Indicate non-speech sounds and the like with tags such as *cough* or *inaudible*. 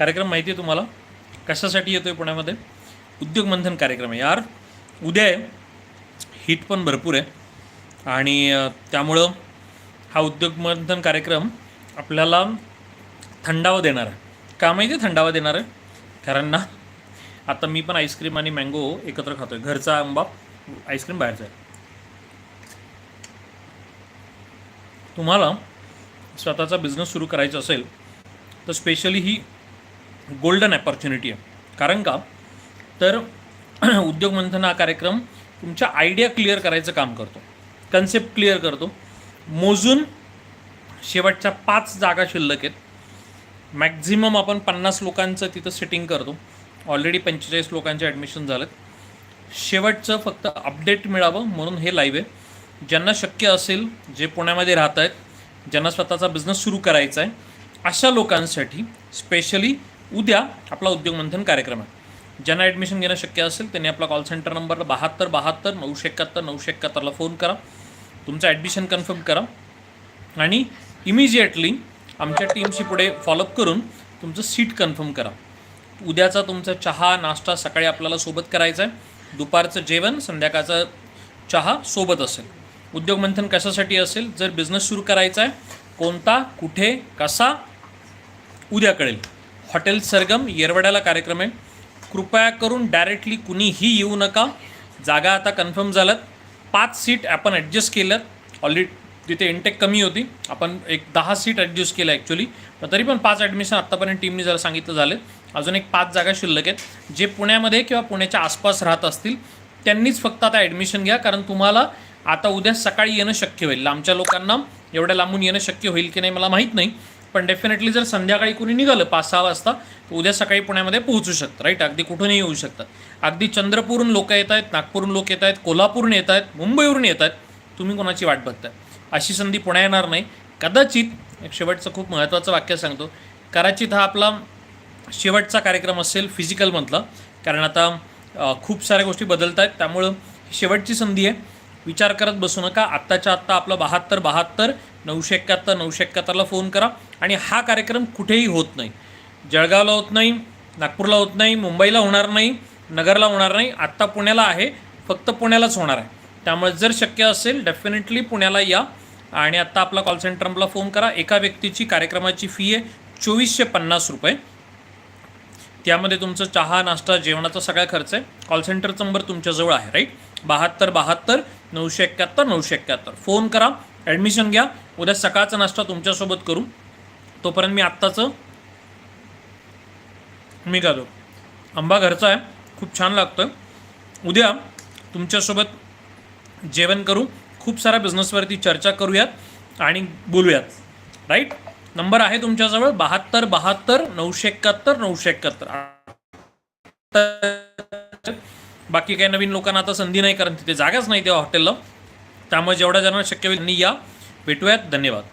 कार्यक्रम माहिती आहे तुम्हाला? कशासाठी येतो आहे पुण्यामध्ये? उद्योग मंथन कार्यक्रम आहे. यार उद्या आहे. हिट पण भरपूर आहे. आणि त्यामुळं हा उद्योग मंथन कार्यक्रम आपल्याला थंडावा देणार आहे. का माहिती आहे थंडावा देणार आहे? कारण ना आता मी पण आईस्क्रीम आणि मँगो एकत्र खातो आहे घरचा आंबा आईस्क्रीम बाहेरचा आहे. तुम्हाला स्वतःचा बिझनेस सुरू करायचा असेल तर स्पेशली ही गोल्डन अपॉर्च्युनिटी आहे. कारण का? तर *clears throat* उद्योग मंथन हा कार्यक्रम तुमच्या आयडिया क्लिअर करायचं काम करतो. कन्सेप्ट क्लिअर करतो. मोजून शेवटच्या पाच जागा शिल्लक आहेत. मॅक्झिमम आपण पन्नास लोकांचं तिथं सेटिंग करतो. ऑलरेडी पंचेचाळीस लोकांचे ॲडमिशन झालेत. शेवटचं फक्त अपडेट मिळावं म्हणून हे लाईव्ह आहे. ज्यांना शक्य असेल जे पुण्यामध्ये राहत आहेत ज्यांना स्वतःचा बिझनेस सुरू करायचा आहे अशा लोकांसाठी स्पेशली उद्या आपला उद्योग मंथन कार्यक्रम आहे. ज्यांना ॲडमिशन घेणं शक्य असेल त्यांनी आपला कॉल सेंटर नंबर बहात्तर बहात्तर नऊशे एकाहत्तर नऊशे एकाहत्तरला फोन करा. तुमचं ॲडमिशन कन्फर्म करा. आणि इमिजिएटली आमच्या टीमशी पुढे फॉलोअप करून तुमचं सीट कन्फर्म करा. उद्याचा तुमचा चहा नाश्ता सकाळी आपल्याला सोबत करायचा आहे. दुपारचं जेवण संध्याकाळचा चहा सोबत असेल. उद्योग मंथन कशासाठी असेल? जर बिझनेस सुरू करायचा आहे कोणता कुठे कसा उद्या कळेल. हॉटेल सरगम येरवड्याला कार्यक्रम आहे. कृपया करून डायरेक्टली कुणीही येऊ नका. जागा आता कन्फर्म झाल्यात. पाच सीट आपण ॲडजस्ट केल्यात. ऑलरेडी तिथे इंटेक कमी होती. आपण एक दहा सीट ॲडजस्ट केलं ॲक्च्युली पण तरी पण पाच ॲडमिशन आत्तापर्यंत टीमने जरा सांगितलं झाले. अजून एक पाच जागा शिल्लक आहेत. जे पुण्यामध्ये किंवा पुण्याच्या आसपास राहत असतील त्यांनीच फक्त आता ॲडमिशन घ्या. कारण तुम्हाला आता उद्या सकाळी येणं शक्य होईल. लांबच्या लोकांना एवढ्या लांबून येणं शक्य होईल की नाही मला माहीत नाही. पण डेफिनेटली जर संध्याकाळी कुणी निघालं पाच सहा वाजता तर उद्या सकाळी पुण्यामध्ये पोहोचू शकतं राईट अगदी कुठूनही येऊ शकतात अगदी चंद्रपूरहून लोक येत आहेत नागपूरून लोक येत आहेत कोल्हापूरून येत आहेत मुंबईवरून येत आहेत तुम्ही कोणाची वाट बघताय? अशी संधी पुण्या येणार नाही. कदाचित एक शेवटचं खूप महत्त्वाचं वाक्य सांगतो कदाचित हा आपला शेवटचा कार्यक्रम असेल फिजिकलमधला कारण आता खूप साऱ्या गोष्टी बदलत आहेत त्यामुळं ही शेवटची संधी आहे. विचार करत बसू नका. आत्ताच्या आत्ता आपलं बहात्तर बहात्तर नऊशे एकाहत्तर नऊशे एकाहत्तरला फोन करा आणि हा कार्यक्रम कुठेही होत नाही. जळगावला होत नाही नागपूरला होत नाही मुंबईला होणार नाही नगरला होणार नाही आत्ता पुण्याला आहे फक्त पुण्यालाच होणार आहे. त्यामुळे जर शक्य असेल डेफिनेटली पुण्याला या आणि आत्ता आपला कॉल सेंटरला फोन करा. एका व्यक्तीची कार्यक्रमाची फी आहे चोवीसशे पन्नास रुपये. त्यामध्ये तुमचं चहा नाश्ता जेवणाचा सगळा खर्च आहे. कॉल सेंटरचा नंबर तुमच्याजवळ आहे राईट बहात्तर बहात्तर नऊशे एक्क्याहत्तर नऊशे एक्क्याहत्तर फोन करा ॲडमिशन घ्या. उद्या सकाळचा नाश्ता तुमच्यासोबत करू. तोपर्यंत मी आत्ताचं मी खातो आंबा घरचा आहे. खूप छान लागतो उद्या तुमच्यासोबत जेवण करू. खूप साऱ्या बिझनेसवरती चर्चा करूयात आणि बोलूयात. राईट नंबर आहे तुमच्याजवळ बहात्तर बहात्तर नऊशे एकाहत्तर नऊशे एकाहत्तर. बाकी काही नवीन लोकांना आता संधी नाही कारण तिथे जागाच नाही त्या हॉटेलला. त्यामुळे जेवढ्या जणांना शक्य होईल त्यांनी या. भेटूयात. धन्यवाद.